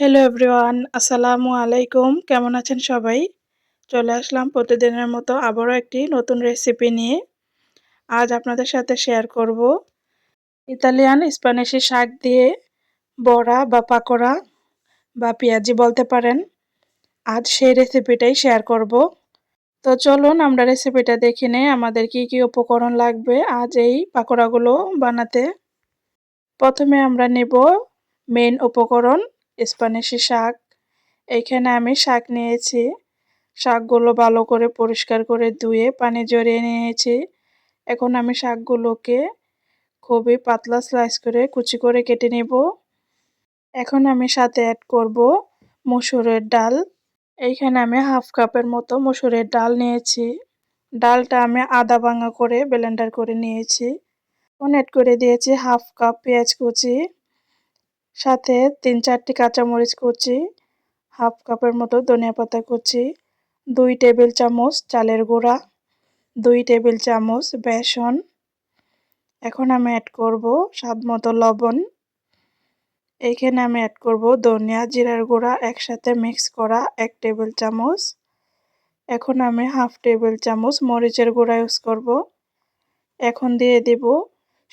Hello everyone আসসালামু আলাইকুম। কেমন আছেন সবাই? চলে আসলাম প্রতিদিনের মতো আবারও একটি নতুন রেসিপি নিয়ে। আজ আপনাদের সাথে শেয়ার করব ইতালিয়ান, স্প্যানিশি শাক দিয়ে বড়া বা পাকোড়া বা পেঁয়াজি বলতে পারেন। আজ সেই রেসিপিটাই শেয়ার করব। তো চলুন আমরা রেসিপিটা দেখে নেই, আমাদের কি কি উপকরণ লাগবে আজ এই পাকোড়াগুলো বানাতে। প্রথমে আমরা নেব মেন উপকরণ স্প্যানিশি শাক। এইখানে আমি শাক নিয়েছি। শাকগুলো ভালো করে পরিষ্কার করে ধুয়ে পানি জড়িয়ে নিয়েছি। এখন আমি শাকগুলোকে খুবই পাতলা স্লাইস করে কুচি করে কেটে নেব। এখন আমি সাথে অ্যাড করব মসুরের ডাল। এইখানে আমি হাফ কাপের মতো মসুরের ডাল নিয়েছি। ডালটা আমি আদা ভাঙা করে ব্লেন্ডার করে নিয়েছি। এখন অ্যাড করে দিয়েছি হাফ কাপ পেঁয়াজ কুচি। সাথে তিন চারটি কাঁচামরিচ কুচি, হাফ কাপের মতো ধনিয়া পাতা কুচি, দুই টেবিল চামচ চালের গুঁড়া, দুই টেবিল চামচ বেসন। এখন আমি অ্যাড করব স্বাদ মতো লবণ। এইখানে আমি অ্যাড করব ধনিয়া জিরার গুঁড়া একসাথে মিক্স করা এক টেবিল চামচ। এখন আমি হাফ টেবিল চামচ মরিচের গুঁড়া ইউজ করব। এখন দিয়ে দেব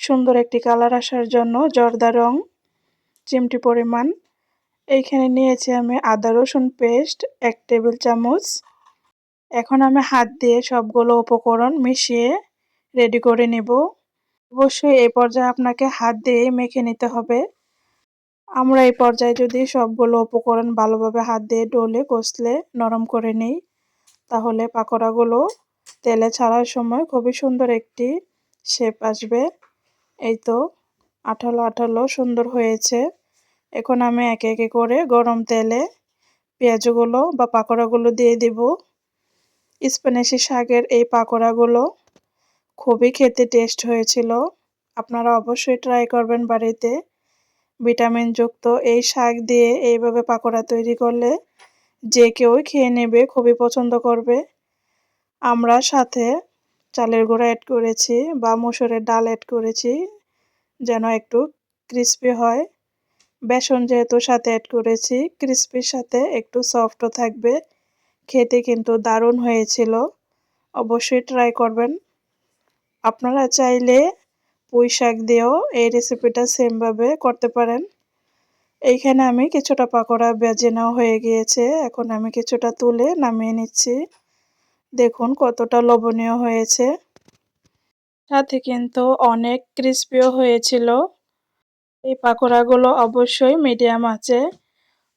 সুন্দর একটি কালার আসার জন্য জর্দা রং। চিমটি পরিমাণ। এইখানে নিয়েছি আমি আদা, রসুন পেস্ট, এক টেবিল চামচ। এখন আমি হাত দিয়ে সবগুলো উপকরণ মিশিয়ে রেডি করে নেব। অবশ্যই এই পর্যায়ে আপনাকে হাত দিয়ে মেখে নিতে হবে। আমরা এই পর্যায়ে যদি সবগুলো উপকরণ ভালোভাবে হাত দিয়ে ডলে, কষলে, নরম করে নিই, তাহলে পাকোড়াগুলো তেলে ছাড়ার সময় খুবই সুন্দর একটি শেপ আসবে। এই তো আঠালো আঠালো সুন্দর হয়েছে। এখন আমি একে একে করে গরম তেলে পেঁয়াজগুলো বা পাকোড়াগুলো দিয়ে দিব। স্প্যানিশি শাকের এই পাকোড়াগুলো খুবই খেতে টেস্ট হয়েছিল। আপনারা অবশ্যই ট্রাই করবেন বাড়িতে। ভিটামিনযুক্ত এই শাক দিয়ে এইভাবে পাকোড়া তৈরি করলে যে কেউ খেয়ে নেবে, খুবই পছন্দ করবে। আমরা সাথে চালের গুঁড়া অ্যাড করেছি বা মুসুরের ডাল অ্যাড করেছি, যেন একটু ক্রিস্পি হয়। বেসন যেহেতু সাথে অ্যাড করেছি ক্রিস্পির সাথে একটু সফটও থাকবে। খেতে কিন্তু দারুণ হয়েছিল। অবশ্যই ট্রাই করবেন। আপনারা চাইলে পুঁই শাক দিয়েও এই রেসিপিটা সেমভাবে করতে পারেন। এইখানে আমি কিছুটা পাকোড়া বেজে নেওয়া হয়ে গিয়েছে। এখন আমি কিছুটা তুলে নামিয়ে নিচ্ছি। দেখুন কতটা লবণীয় হয়েছে। সাথে কিন্তু অনেক ক্রিস্পিও হয়েছিল। এই পাকোড়াগুলো অবশ্যই মিডিয়াম আছে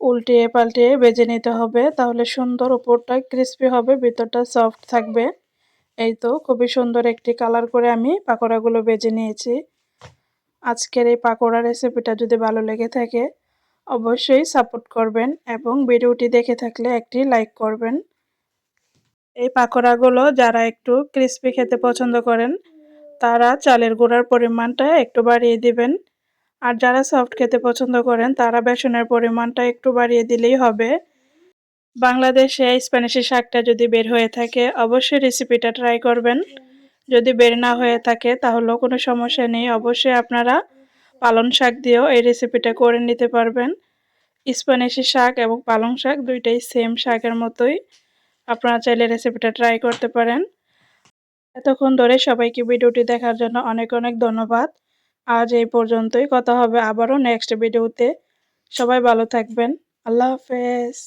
উল্টিয়ে পাল্টিয়ে বেজে নিতে হবে। তাহলে সুন্দর উপরটা ক্রিস্পি হবে, ভিতরটা সফট থাকবে। এই তো খুবই সুন্দর একটি কালার করে আমি পাকোড়াগুলো বেজে নিয়েছি। আজকের এই পাকোড়া রেসিপিটা যদি ভালো লেগে থাকে, অবশ্যই সাপোর্ট করবেন এবং ভিডিওটি দেখে থাকলে একটি লাইক করবেন। এই পাকোড়াগুলো যারা একটু ক্রিস্পি খেতে পছন্দ করেন, তারা চালের গুঁড়ার পরিমাণটা একটু বাড়িয়ে দিবেন। আর যারা সফট খেতে পছন্দ করেন, তারা বেসনের পরিমাণটা একটু বাড়িয়ে দিলেই হবে। বাংলাদেশে স্প্যানিশি শাকটা যদি বের হয়ে থাকে, অবশ্যই রেসিপিটা ট্রাই করবেন। যদি বের না হয়ে থাকে, তাহলেও কোনো সমস্যা নেই। অবশ্যই আপনারা পালং শাক দিয়েও এই রেসিপিটা করে নিতে পারবেন। স্প্যানিশি শাক এবং পালং শাক দুইটাই সেম শাকের মতোই। আপনারা চাইলে রেসিপিটা ট্রাই করতে পারেন। এতক্ষণ ধরে সবাইকে ভিডিওটি দেখার জন্য অনেক অনেক ধন্যবাদ। আজ এই পর্যন্তই। কথা হবে আবারও নেক্সট ভিডিওতে সবাই ভালো থাকবেন। আল্লাহ হাফেজ।